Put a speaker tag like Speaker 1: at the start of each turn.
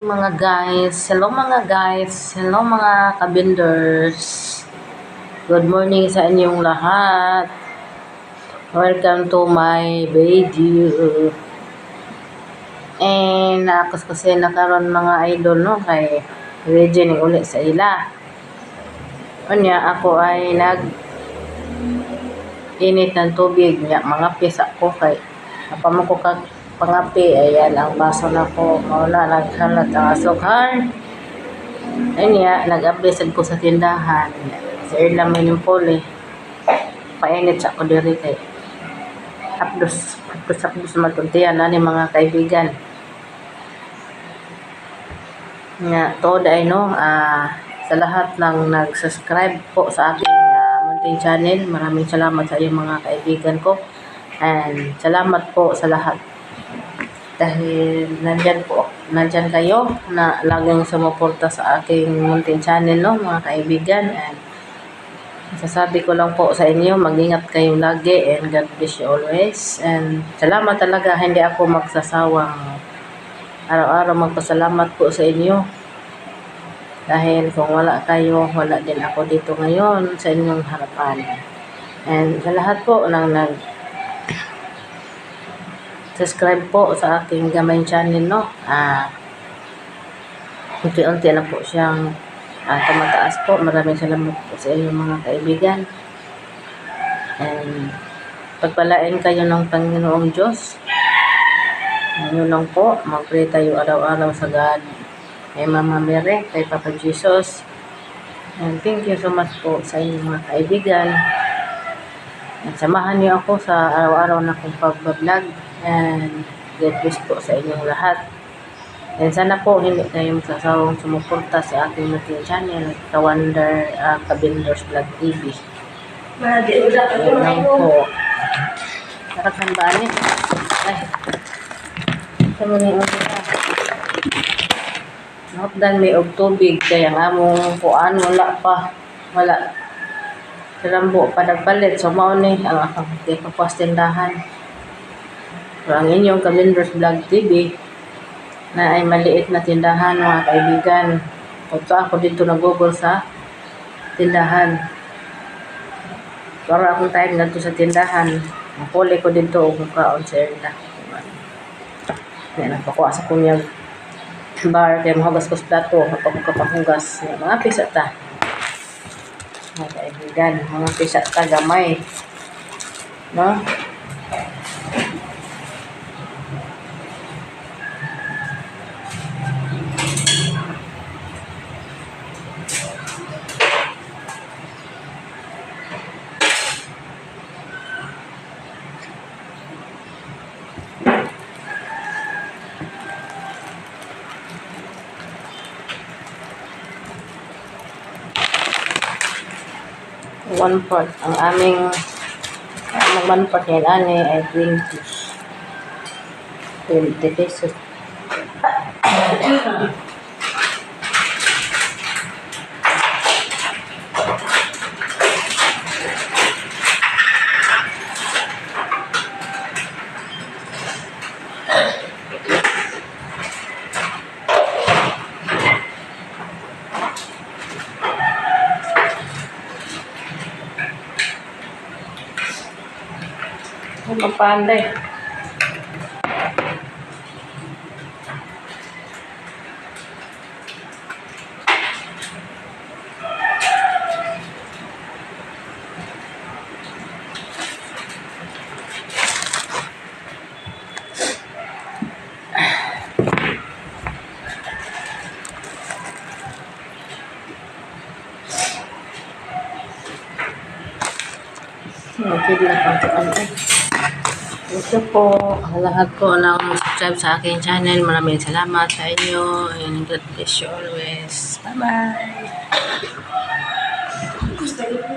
Speaker 1: mga guys. Hello mga guys. Hello mga kabinders. Good morning sa inyong lahat. Welcome to my video. And nakos kasi nakaroon mga idol no kay Regine ulit sa ila. Kanya ako ay nag init ng tubig niya mga pisa ko kay apa mo ko kag pangapi ayan ang baso na ko mauna naghalat ang asukar ayun niya nag-update ko sa tindahan. Sa Erla Minimpole painit sa ko diri kay hapdos hapdos hapdos matuntiyan na ni mga kaibigan. Nga to ay no? Ah sa lahat ng nag-subscribe po sa aking uh, channel maraming salamat sa iyong mga kaibigan ko. And salamat po sa lahat dahil nandyan po, nandyan kayo na laging sumuporta sa aking munting channel, no, mga kaibigan. And sasabi ko lang po sa inyo, mag-ingat kayo lagi and God bless you always. And salamat talaga, hindi ako magsasawang araw-araw magpasalamat po sa inyo. Dahil kung wala kayo, wala din ako dito ngayon sa inyong harapan. And sa lahat po ng nag subscribe po sa aking gamay channel, no? Ah, unti-unti na po siyang ah, tumataas po. Maraming salamat po sa inyong mga kaibigan. And pagpalain kayo ng Panginoong Diyos. Ano lang po, mag-pray tayo araw-araw sa God. Kay Mama Mary, kay Papa Jesus. And thank you so much po sa inyong mga kaibigan. At samahan niyo ako sa araw-araw na kong pagbablog. And God bless po sa inyong lahat. And sana po hindi kayo magsasawang sumuporta sa aking mating channel, Kawander uh, Kabinders Vlog TV. Yan lang po. Karakan ba ni? Ay. Sa mga ulit Nakapdan may og tubig kaya nga among kuan wala pa. Wala. Kalambo pa nagpalit. So mao ni ang akong kapas tindahan. So, ang inyong Kabinders Vlog TV na ay maliit na tindahan mga kaibigan. Punta ako dito nag-google sa tindahan. Para akong time na sa tindahan. Mapuli ko dito o kaon sa area. Yan, napakuha sa kunyag bar kaya mahugas ko sa plato. Napagkapahugas. Mga pisa ta. Mga kaibigan, mga pisa ta gamay. No? One part. Ang aming ang one part yan, ani ay 20. 20 pesos. Ang. Hindi lang ang panday. Ito po, ang lahat po ng subscribe sa aking channel. Maraming salamat sa inyo. And God bless you always. Bye-bye.